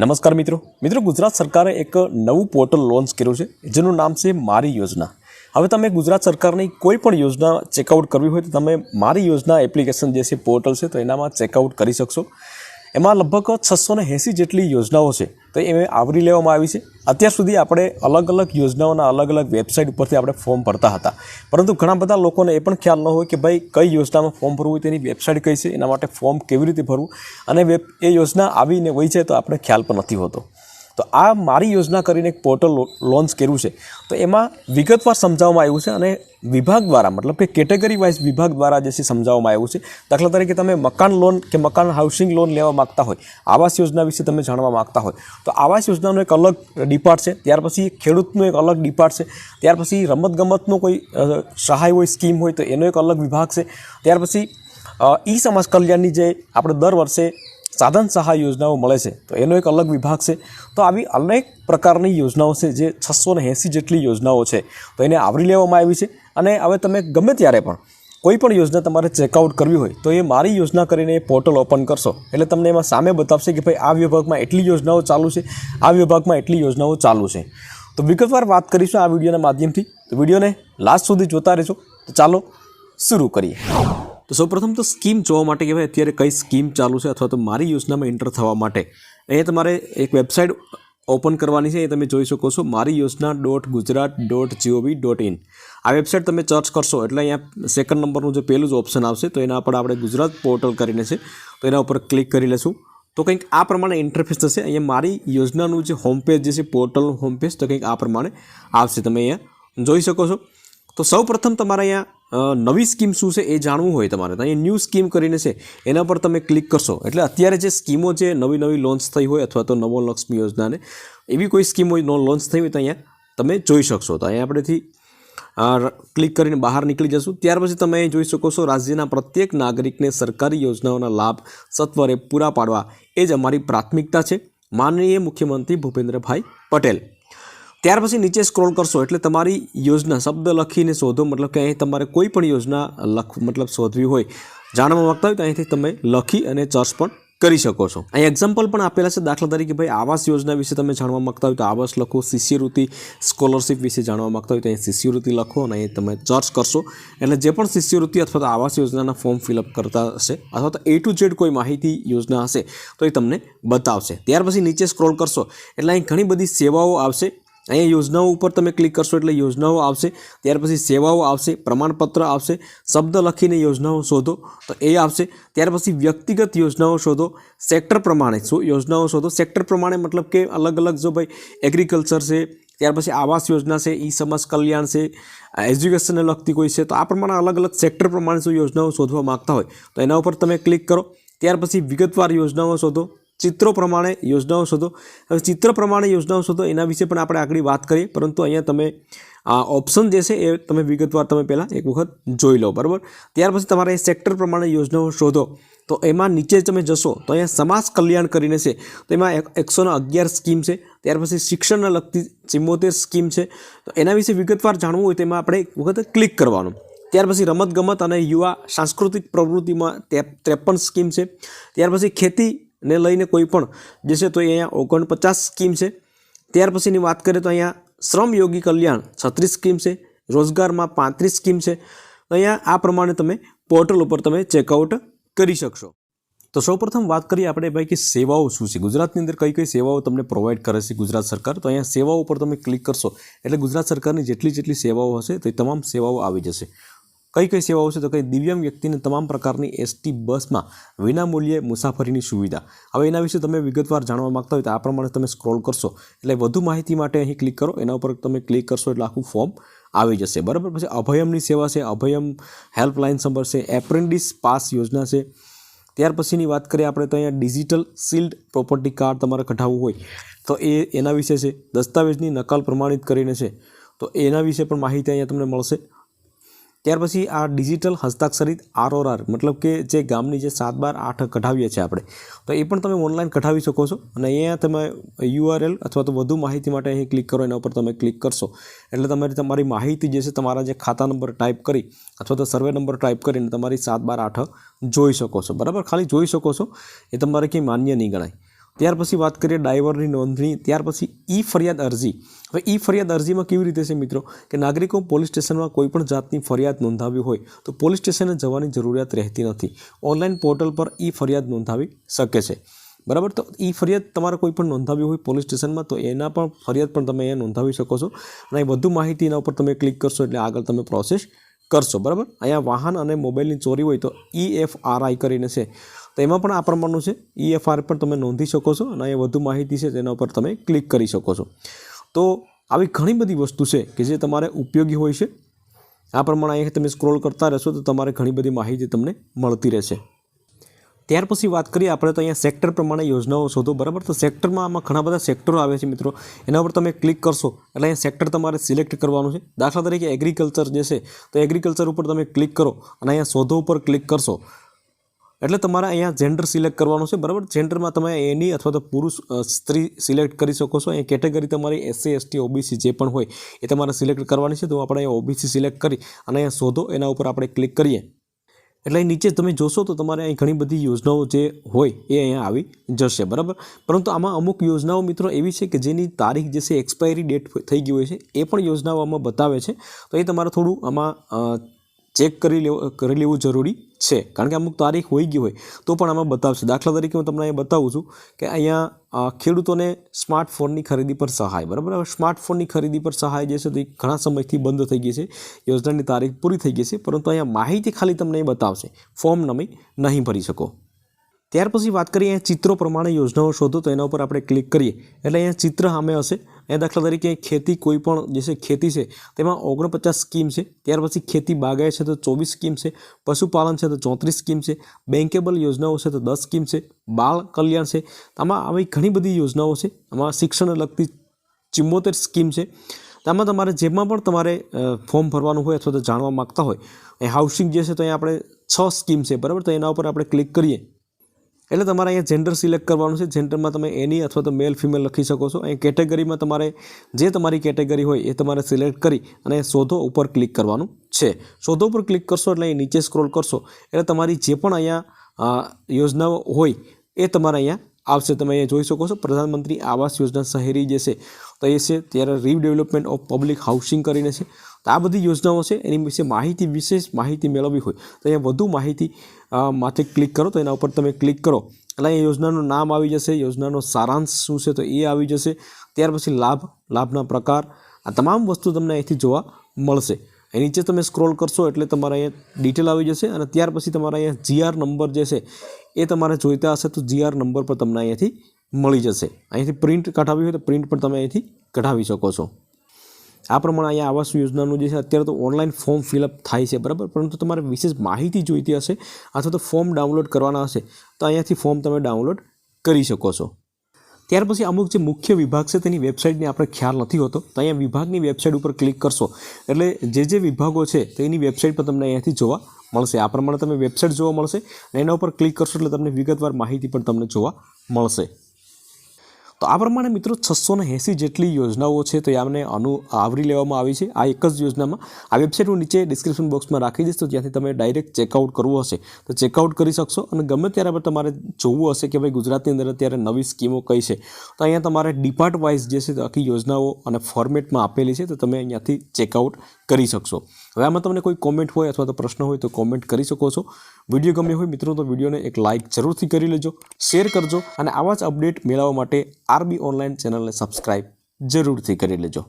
નમસ્કાર મિત્રો. મિત્રો, ગુજરાત સરકારે એક નવું પોર્ટલ લોન્ચ કર્યું છે, જેનું નામ છે મારી યોજના. હવે તમે ગુજરાત સરકારની કોઈ પણ યોજના ચેકઆઉટ કરવી હોય તો તમે મારી યોજના એપ્લિકેશન જે છે, પોર્ટલ છે, તો એનામાં ચેકઆઉટ કરી શકશો. એમાં લગભગ છસો ને એંસી જેટલી યોજનાઓ છે. તો એ આવરી લેવામાં આવી છે. અત્યાર સુધી આપણે અલગ અલગ યોજનાઓના અલગ અલગ વેબસાઇટ ઉપરથી આપણે ફોર્મ ભરતા હતા. પરંતુ ઘણા બધા લોકોને એ પણ ખ્યાલ ન હોય કે ભાઈ કઈ યોજનામાં ફોર્મ ભરવું હોય, તેની વેબસાઇટ કઈ છે, એના માટે ફોર્મ કેવી રીતે ભરવું? અને વેબ, એ યોજના આવીને હોય છે તો આપણે ખ્યાલ પણ નથી હોતો. તો આ મારી યોજના કરીને એક પોર્ટલ લોન્ચ કર્યું છે. તો એમાં વિગતવાર સમજાવવામાં આવ્યું છે અને વિભાગ દ્વારા, મતલબ કે કેટેગરી વાઇઝ વિભાગ દ્વારા જે છે સમજાવવામાં આવ્યું છે. દાખલા તરીકે તમે મકાન લોન કે મકાન હાઉસિંગ લોન લેવા માગતા હોય, આવાસ યોજના વિશે તમે જાણવા માગતા હોય, તો આવાસ યોજનાનો એક અલગ ડિપાર્ટ છે. ત્યાર પછી ખેડૂતનો એક અલગ ડિપાર્ટ છે. ત્યાર પછી રમતગમતનો કોઈ સહાય હોય, સ્કીમ હોય, તો એનો એક અલગ વિભાગ છે. ત્યાર પછી ઈ સમાજ કલ્યાણની જે આપણે દર વર્ષે સાધન સહાય યોજનાઓ મળે છે, તો એનો એક અલગ વિભાગ છે. તો આવી અનેક પ્રકારની યોજનાઓ છે જે છસો ને એંસી જેટલી યોજનાઓ છે, તો એને આવરી લેવામાં આવી છે. અને હવે તમે ગમે ત્યારે પણ કોઈ પણ યોજના તમારે ચેકઆઉટ કરવી હોય, તો એ મારી યોજના કરીને એ પોર્ટલ ઓપન કરશો. એટલે તમને એમાં સામે બતાવશે કે ભાઈ આ વિભાગમાં એટલી યોજનાઓ ચાલુ છે, આ વિભાગમાં એટલી યોજનાઓ ચાલુ છે. તો વિગતવાર વાત કરીશું આ વિડીયોના માધ્યમથી. તો વિડીયોને લાસ્ટ સુધી જોતા રહેશો તો ચાલો, શરૂ કરીએ. તો સૌપ્રથમ તો સ્કીમ જોવા માટે કે ભાઈ અત્યારે કઈ સ્કીમ ચાલુ છે અથવા તો મારી યોજનામાં એન્ટર થવા માટે. અહીંયા તમારે એક વેબસાઇટ ઓપન કરવાની છે, એ તમે જોઈ શકો છો, Mari Yojana dot Gujarat dot G O V dot in આ વેબસાઇટ તમે સર્ચ કરશો, એટલે અહીંયા સેકન્ડ નંબરનું જે પહેલું જ ઓપ્શન આવશે, તો એના પર આપણે ગુજરાત પોર્ટલ કરીને છે, તો એના ઉપર ક્લિક કરી લેશું. તો કંઈક આ પ્રમાણે ઇન્ટરફેસ થશે, અહીંયા મારી યોજનાનું જે હોમ પેજ જે છે, પોર્ટલનું હોમ પેજ તો કંઈક આ પ્રમાણે આવશે, તમે અહીંયા જોઈ શકો છો. તો સૌ પ્રથમ તમારે અહીંયા નવી સ્કીમ શું છે એ જાણવું હોય તમારે. તો અહીંયા ન્યૂ સ્કીમ કરીને છે, એના પર તમે ક્લિક કરશો. એટલે અત્યારે જે સ્કીમો જે નવી નવી લોન્ચ થઈ હોય અથવા તો નવો લક્ષ્મી યોજનાને, એવી કોઈ સ્કીમ હોય લોન્ચ થઈ હોય તો અહીંયા તમે જોઈ શકશો. તો અહીંયા આપણેથી ક્લિક કરીને બહાર નીકળી જશું. ત્યાર પછી તમે અહીં જોઈ શકો છો, રાજ્યના પ્રત્યેક નાગરિકને સરકારી યોજનાઓના લાભ સત્વરે પૂરા પાડવા. એ જ અમારી પ્રાથમિકતા છે. માનનીય મુખ્યમંત્રી ભૂપેન્દ્રભાઈ પટેલ. ત્યાર પછી નીચે સ્ક્રોલ કરશો એટલે તમારી યોજના, શબ્દ લખીને શોધો. મતલબ કે અહીં તમારે કોઈ પણ યોજના લખ, મતલબ શોધવી હોય, જાણવા માંગતા હોય તો અહીંથી તમે લખી અને સર્ચ પણ કરી શકો છો. અહીં એક્ઝામ્પલ પણ આપેલા છે દાખલા તરીકે, ભાઈ, આવાસ યોજના વિશે તમે જાણવા માંગતા હોય તો આવાસ લખો. શિષ્યવૃત્તિ સ્કોલરશિપ વિશે જાણવા માંગતા હોય તો અહીં શિષ્યવૃત્તિ લખો અને અહીં તમે સર્ચ કરશો. એટલે જે પણ શિષ્યવૃત્તિ અથવા તો આવાસ યોજનાના ફોર્મ ફિલઅપ કરતા હશે અથવા તો એ ટુ ઝેડ કોઈ માહિતી યોજના હશે તો એ તમને બતાવશે. ત્યાર પછી નીચે સ્ક્રોલ કરશો. એટલે અહીં ઘણી બધી સેવાઓ આવશે. અહીંયા યોજનાઓ ઉપર તમે ક્લિક કરશો એટલે યોજનાઓ આવશે. ત્યાર પછી સેવાઓ આવશે, પ્રમાણપત્ર આવશે, શબ્દ લખીને યોજનાઓ શોધો, તો એ આવશે. ત્યાર પછી વ્યક્તિગત યોજનાઓ શોધો સેક્ટર પ્રમાણે શું યોજનાઓ શોધો? સેક્ટર પ્રમાણે મતલબ કે અલગ અલગ જો ભાઈ એગ્રીકલ્ચર છે, ત્યાર પછી આવાસ યોજના છે, ઈ સમાજ કલ્યાણ છે એજ્યુકેશનને લગતી કોઈ છે, તો આ પ્રમાણે અલગ અલગ સેક્ટર પ્રમાણે શું યોજનાઓ શોધવા માગતા હોય. તો એના ઉપર તમે ક્લિક કરો. ત્યાર પછી વિગતવાર યોજનાઓ શોધો. ચિત્રો પ્રમાણે યોજનાઓ શોધો. હવે ચિત્ર પ્રમાણે યોજનાઓ શોધો, એના વિશે પણ આપણે આગળ વાત કરીએ. પરંતુ અહીંયા તમે આ ઓપ્શન જે છે એ તમે વિગતવાર તમે પહેલાં એક વખત જોઈ લો, બરાબર? ત્યાર પછી તમારે સેક્ટર પ્રમાણે યોજનાઓ શોધો. તો એમાં નીચે તમે જશો, તો અહીંયા સમાજ કલ્યાણ કરીને છે, તો એમાં એક- એકસો અગિયાર સ્કીમ છે. ત્યાર પછી શિક્ષણને લગતી ચિમ્મોતેર સ્કીમ છે. તો એના વિશે વિગતવાર જાણવું હોય તો એમાં આપણે એક વખત ક્લિક કરવાનું. ત્યાર પછી રમતગમત અને યુવા સાંસ્કૃતિક પ્રવૃત્તિમાં ત્રેપન સ્કીમ છે. ત્યાર પછી ખેતીને લઈને કોઈ પણ. જે તો અહીંયા ઓગણપચાસ સ્કીમ છે. ત્યાર પછીની વાત કરીએ તો અહીંયા શ્રમ યોગી કલ્યાણ છત્રીસ સ્કીમ છે. રોજગારમાં પાંત્રીસ સ્કીમ છે. અહીંયા આ પ્રમાણે તમે પોર્ટલ ઉપર તમે ચેકઆઉટ કરી શકશો. તો સૌપ્રથમ વાત કરીએ આપણે ભાઈ કે સેવાઓ શું છે? ગુજરાતની અંદર કઈ કઈ સેવાઓ તમને પ્રોવાઈડ કરે છે ગુજરાત સરકાર? તો અહીંયા સેવાઓ ઉપર તમે ક્લિક કરશો. એટલે ગુજરાત સરકારની જેટલી જેટલી સેવાઓ હશે તો તમામ સેવાઓ આવી જશે. કઈ કઈ સેવાઓ છે તો કઈ દિવ્યાંગ વ્યક્તિને તમામ પ્રકારની એસટી બસમાં વિનામૂલ્યે મુસાફરીની સુવિધા. હવે એના વિશે તમે વિગતવાર જાણવા માંગતા હોય તો આ પ્રમાણે તમે સ્ક્રોલ કરશો. એટલે વધુ માહિતી માટે અહીં ક્લિક કરો. એના ઉપર તમે ક્લિક કરશો એટલે આખું ફોર્મ આવી જશે. બરાબર? પછી અભયમની સેવા છે. અભયમ હેલ્પલાઇન નંબર છે. એપ્રેન્ટિસ પાસ યોજના છે. ત્યાર પછીની વાત કરીએ આપણે તો અહીંયા ડિજિટલ સીલ્ડ પ્રોપર્ટી કાર્ડ તમારે કઢાવવું હોય તો એ એના વિશે છે. દસ્તાવેજની નકલ પ્રમાણિત કરીને છે. તો એના વિશે પણ માહિતી અહીંયા તમને મળશે. ત્યાર પછી આ ડિજિટલ હસ્તાક્ષરિત આરઓઆર, મતલબ કે જે ગામની જે સાત બાર આઠ કઢાવીએ છીએ આપણે, તો એ પણ તમે ઓનલાઈન કઢાવી શકો છો અને અહીંયા તમે યુઆરએલ અથવા તો વધુ માહિતી માટે અહીં ક્લિક કરો, એના ઉપર તમે ક્લિક કરશો. એટલે તમારી તમારી માહિતી જે છે, તમારા જે ખાતા નંબર ટાઈપ કરી અથવા તો સર્વે નંબર ટાઈપ કરીને તમારી સાત બાર આઠ જોઈ શકો છો. બરાબર? ખાલી જોઈ શકો છો. એ તમારે કંઈ માન્ય નહીં ગણાય. ત્યાર પછી વાત કરીએ ડ્રાઈવરની નોંધણી, ત્યાર પછી ઈ ફરિયાદ અરજી. હવે ઈ ફરિયાદ અરજીમાં કેવી રીતે છે મિત્રો? કે નાગરિકો પોલીસ સ્ટેશનમાં કોઈ પણ જાતની ફરિયાદ નોંધાવી હોય, તો પોલીસ સ્ટેશને જવાની જરૂરિયાત રહેતી નથી. ઓનલાઈન પોર્ટલ પર ઈ ફરિયાદ નોંધાવી શકે છે. બરાબર? તો ઈ ફરિયાદ તમારે કોઈ પણ નોંધાવી હોય પોલીસ સ્ટેશનમાં, તો એના પણ ફરિયાદ પણ તમે અહીંયા નોંધાવી શકો છો. અને વધુ માહિતી એના ઉપર તમે ક્લિક કરશો એટલે આગળ તમે પ્રોસેસ કરશો, બરાબર? અહીંયા વાહન અને મોબાઈલની ચોરી હોય તો ઈ એફ આર આઈ કરીને છે. તો એમાં પણ આ પ્રમાણનું છે. ઈ એફ આર પણ તમે નોંધી શકો છો અને અહીંયા વધુ માહિતી છે, તેના ઉપર તમે ક્લિક કરી શકો છો. તો આવી ઘણી બધી વસ્તુ છે કે જે તમારે ઉપયોગી હોય છે. આ પ્રમાણે અહીંયા તમે સ્ક્રોલ કરતા રહેશો તો તમારે ઘણી બધી માહિતી તમને મળતી રહેશે. ત્યાર પછી વાત કરીએ, આપણે તો અહીંયા સેક્ટર પ્રમાણે યોજનાઓ શોધો, બરાબર? તો સેક્ટરમાં આમાં ઘણા બધા સેક્ટરો આવે છે મિત્રો. એના પર તમે ક્લિક કરશો, એટલે અહીંયા સેક્ટર તમારે સિલેક્ટ કરવાનું છે. દાખલા તરીકે એગ્રીકલ્ચર જે છે, તો એગ્રીકલ્ચર ઉપર તમે ક્લિક કરો અને અહીંયા શોધો ઉપર ક્લિક કરશો. એટલે તમારે અહીંયા જેન્ડર સિલેક્ટ કરવાનું છે, બરાબર? જેન્ડરમાં તમે એની અથવા તો પુરુષ સ્ત્રી સિલેક્ટ કરી શકો છો. અહીંયા કેટેગરી તમારી એસસી એસટી ઓબીસી જે પણ હોય, એ તમારે સિલેક્ટ કરવાની છે. તો આપણે અહીંયા ઓબીસી સિલેક્ટ કરી અને અહીંયા શોધો, એના ઉપર આપણે ક્લિક કરીએ. એટલે નીચે તમે જોશો તો તમારે અહીં ઘણી બધી યોજનાઓ જે હોય એ અહીંયા આવી જશે, બરાબર? પરંતુ આમાં અમુક યોજનાઓ મિત્રો એવી છે કે જેની તારીખ જે છે એક્સપાયરી ડેટ થઈ ગઈ હોય છે, એ પણ યોજનાઓ આમાં બતાવે છે. તો એ તમારે થોડું આમાં ચેક કરી લેવું કરી લેવું જરૂરી છે. કારણ કે અમુક તારીખ હોઈ ગઈ હોય તો પણ આમાં બતાવશે. દાખલા તરીકે હું તમને અહીંયા બતાવું છું કે અહીંયા ખેડૂતોને સ્માર્ટફોનની ખરીદી પર સહાય, બરાબર? હવે સ્માર્ટફોનની ખરીદી પર સહાય જે છે તે ઘણા સમયથી બંધ થઈ ગઈ છે. યોજનાની તારીખ પૂરી થઈ ગઈ છે. પરંતુ અહીંયા માહિતી ખાલી તમને એ બતાવશે. ફોર્મ તમે નહીં ભરી શકો. ત્યાર પછી વાત કરીએ અહીંયા ચિત્રો પ્રમાણે યોજનાઓ શોધો, તો એના ઉપર આપણે ક્લિક કરીએ. એટલે અહીંયા ચિત્ર સામે હશે. અહીંયા દાખલા તરીકે ખેતી કોઈ પણ જે છે ખેતી છે, તેમાં ઓગણપચાસ સ્કીમ છે. ત્યાર પછી ખેતી બાગાય છે તો ચોવીસ સ્કીમ છે, પશુપાલન છે તો ચોત્રીસ સ્કીમ છે બેન્કેબલ યોજનાઓ છે તો દસ સ્કીમ છે, બાળ કલ્યાણ છે. આમાં આવી ઘણી બધી યોજનાઓ છે. આમાં શિક્ષણને લગતી ચિમ્મોતેર સ્કીમ છે. આમાં તમારે જેમાં પણ તમારે ફોર્મ ભરવાનું હોય અથવા તો જાણવા માગતા હોય એ હાઉસિંગ જે છે તો અહીંયા આપણે છ સ્કીમ છે. બરાબર? તો એના ઉપર આપણે ક્લિક કરીએ. એટલે તમારે અહીંયા જેન્ડર સિલેક્ટ કરવાનું છે. જેન્ડરમાં તમે એની અથવા તો મેલ ફિમેલ લખી શકો છો. અહીં કેટેગરીમાં તમારે જે તમારી કેટેગરી હોય એ તમારે સિલેક્ટ કરી અને શોધો ઉપર ક્લિક કરવાનું છે. શોધો ઉપર ક્લિક કરશો એટલે અહીં નીચે સ્ક્રોલ કરશો એટલે તમારી જે પણ અહીંયા યોજનાઓ હોય એ તમારે અહીંયા આવશે. તમે અહીંયા જોઈ શકો છો, પ્રધાનમંત્રી આવાસ યોજના શહેરી જે છે, તો એ છે ત્યારે રીડેવલપમેન્ટ ઓફ પબ્લિક હાઉસિંગ કરીને છે. તો આ બધી યોજનાઓ છે, એની વિશે માહિતી, વિશેષ માહિતી મેળવવી હોય તો અહીંયા વધુ માહિતી માથે ક્લિક કરો તો એના ઉપર તમે ક્લિક કરો. એટલે અહીંયા યોજનાનું નામ આવી જશે, યોજનાનો સારાંશ શું છે તો એ આવી જશે. ત્યાર પછી લાભ, લાભના પ્રકાર, આ તમામ વસ્તુ તમને અહીંથી જોવા મળશે. અહીં નીચે તમે સ્ક્રોલ કરશો એટલે તમારે અહીંયા ડિટેલ આવી જશે અને ત્યાર પછી તમારા અહીંયા જીઆર નંબર જે છે એ તમારે જોઈતા હશે તો જીઆર નંબર પર તમને અહીંયાથી મળી જશે. અહીંથી પ્રિન્ટ કઢાવી હોય તો પ્રિન્ટ પણ તમે અહીંથી કઢાવી શકો છો. આ પ્રમાણે અહીંયા આવાસ યોજનાનું જે છે અત્યારે તો ઓનલાઈન ફોર્મ ફિલઅપ થાય છે, બરાબર? પરંતુ તમારે વિશેષ માહિતી જોઈતી હશે અથવા તો ફોર્મ ડાઉનલોડ કરવાના હશે તો અહીંયાથી ફોર્મ તમે ડાઉનલોડ કરી શકો છો. ત્યાર પછી અમુક જે મુખ્ય વિભાગ છે તેની વેબસાઇટની આપણે ખ્યાલ નથી હોતો. તો અહીંયા વિભાગની વેબસાઇટ ઉપર ક્લિક કરશો. એટલે જે જે વિભાગો છે તેની વેબસાઇટ પર તમને અહીંયાથી જોવા મળશે. આ પ્રમાણે તમે વેબસાઇટ જોવા મળશે. અને એના ઉપર ક્લિક કરશો એટલે તમને વિગતવાર માહિતી પણ તમને જોવા મળશે. તો આ પ્રમાણે મિત્રો છસો ને એંસી જેટલી યોજનાઓ છે તો આમને અનુ, આવરી લેવામાં આવી છે. આ એક જ યોજનામાં આ વેબસાઇટ હું નીચે ડિસ્ક્રિપ્શન બોક્સમાં રાખી દઈશ તો ત્યાંથી તમે ડાયરેક્ટ ચેકઆઉટ કરવું હશે. તો ચેકઆઉટ કરી શકશો અને ગમે ત્યારે પણ તમારે જોવું હશે કે ભાઈ ગુજરાતની અંદર અત્યારે નવી સ્કીમો કઈ છે. તો અહીંયા તમારે ડિપાર્ટ વાઇઝ જે છે આખી યોજનાઓ અને ફોર્મેટમાં આપેલી છે તો તમે અહીંયાથી ચેકઆઉટ કરી શકશો. હવે આમાં તમને કોઈ કોમેન્ટ હોય અથવા તો પ્રશ્ન હોય તો કોમેન્ટ કરી શકો છો. વીડિયો ગમ્યો હોય મિત્રો તો વિડીયોને એક લાઇક જરૂરથી કરી લેજો શેર કરજો અને આવા જ અપડેટ મેળવવા માટે આરબી ઓનલાઈન ચેનલને સબસ્ક્રાઈબ જરૂરથી કરી લેજો.